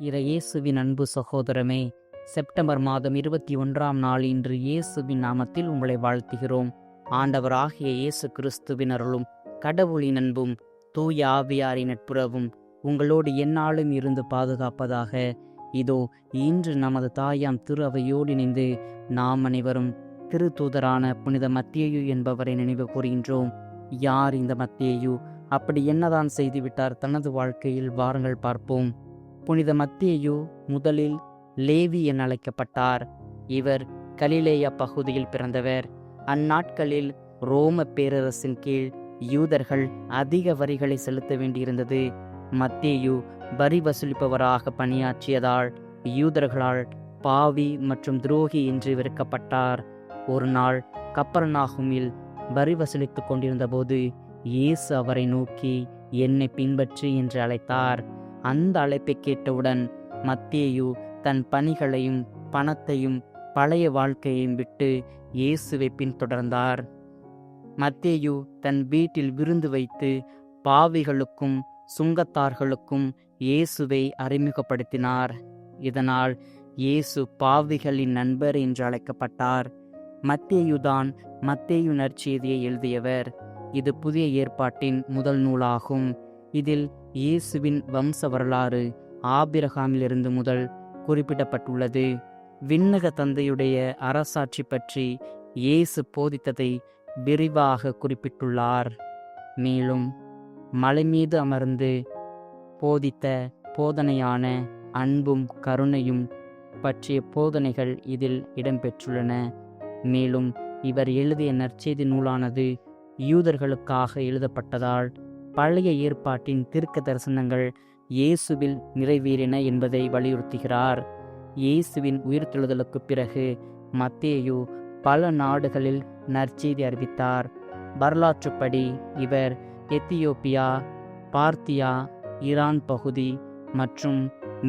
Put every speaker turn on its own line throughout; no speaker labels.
இறையேசுவின் அன்பு சகோதரமே செப்டம்பர் மாதம் இருபத்தி ஒன்றாம் நாள் இன்று இயேசுவின் நாமத்தில் உங்களை வாழ்த்துகிறோம். ஆண்டவராகிய இயேசு கிறிஸ்துவின் அருளும் கடவுளின் அன்பும் தூய ஆவியாரின் நட்புறவும் உங்களோடு எந்நாளும் இருந்து பாதுகாப்பதாக. இதோ இன்று நமது தாயாம் திரு அவையோடு இணைந்து நாம் அனைவரும் திருத்தூதரான புனித மத்தியு என்பவரை நினைவு கூறுகின்றோம். யார் இந்த மத்தியு? அப்படி என்னதான் செய்துவிட்டார்? தனது வாழ்க்கையில் வாருங்கள் பார்ப்போம். புனித மத்தியு முதலில் லேவி என அழைக்கப்பட்டார். இவர் கலிலேயா பகுதியில் பிறந்தவர். அந்நாட்களில் ரோம பேரரசின் கீழ் யூதர்கள் அதிக வரிகளை செலுத்த வேண்டியிருந்தது. மத்தியு வரி வசூலிப்பவராக பணியாற்றியதால் யூதர்களால் பாவி மற்றும் துரோகி என்று வெறுக்கப்பட்டார். ஒரு நாள் கப்பர்நாகுமில் வரி வசூலித்துக் கொண்டிருந்தபோது இயேசு அவரை நோக்கி என்னை பின்பற்று என்று அழைத்தார். அந்த அழைப்பை கேட்டவுடன் மத்தேயு தன் பணிகளையும் பணத்தையும் பழைய வாழ்க்கையையும் விட்டு இயேசுவை பின்தொடர்ந்தார். மத்தேயு தன் வீட்டில் விருந்து வைத்து பாவிகளுக்கும் சுங்கத்தார்களுக்கும் இயேசுவை அறிமுகப்படுத்தினார். இதனால் இயேசு பாவிகளின் நண்பர் என்று அழைக்கப்பட்டார். மத்தேயுதான் மத்தேயு நற்செய்தியை எழுதியவர். இது புதிய ஏற்பாட்டின் முதல் நூலாகும். இதில் இயேசுவின் வம்ச வரலாறு ஆபிரகாமிலிருந்து முதல் குறிப்பிடப்பட்டுள்ளது. விண்ணக தந்தையுடைய அரசாட்சி பற்றி இயேசு போதித்ததை விரிவாக குறிப்பிட்டுள்ளார். மேலும் மலை மீது அமர்ந்து போதித்த போதனையான அன்பும் கருணையும் பற்றிய போதனைகள் இதில் இடம்பெற்றுள்ளன. மேலும் இவர் எழுதிய நற்செய்தி நூலானது யூதர்களுக்காக எழுதப்பட்டதால் பழைய ஏற்பாட்டின் தீர்க்க தரிசனங்கள் இயேசுவில் நிறைவேறின என்பதை வலியுறுத்துகிறார். இயேசுவின் உயிர்த்தெழுதலுக்கு பிறகு மத்தேயு பல நாடுகளில் நற்செய்தி அறிவித்தார். வரலாற்றுப்படி இவர் எத்தியோப்பியா பார்த்தியா ஈரான் பகுதி மற்றும்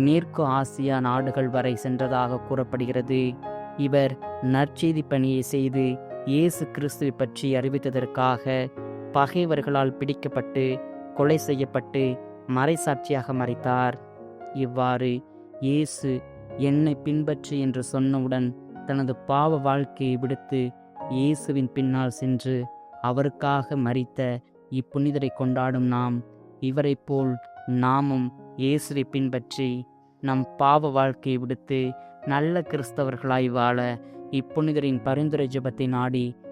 மேற்கு ஆசியா நாடுகள் வரை சென்றதாக கூறப்படுகிறது. இவர் நற்செய்தி பணியை செய்து இயேசு கிறிஸ்துவை பற்றி அறிவித்ததற்காக பகைவர்களால் பிடிக்கப்பட்டு கொலை செய்யப்பட்டு மறைசாட்சியாக மறைத்தார். இவ்வாறு இயேசு என்னை பின்பற்று என்று சொன்னவுடன் தனது பாவ வாழ்க்கையை விடுத்து இயேசுவின் பின்னால் சென்று அவருக்காக மறித்த இப்புனிதரை கொண்டாடும் நாம் இவரைப் போல் நாமும் இயேசுவை பின்பற்றி நம் பாவ வாழ்க்கையை விடுத்து நல்ல கிறிஸ்தவர்களாய் வாழ இப்புனிதரின் பரிந்துரை ஜெபத்தை நாடி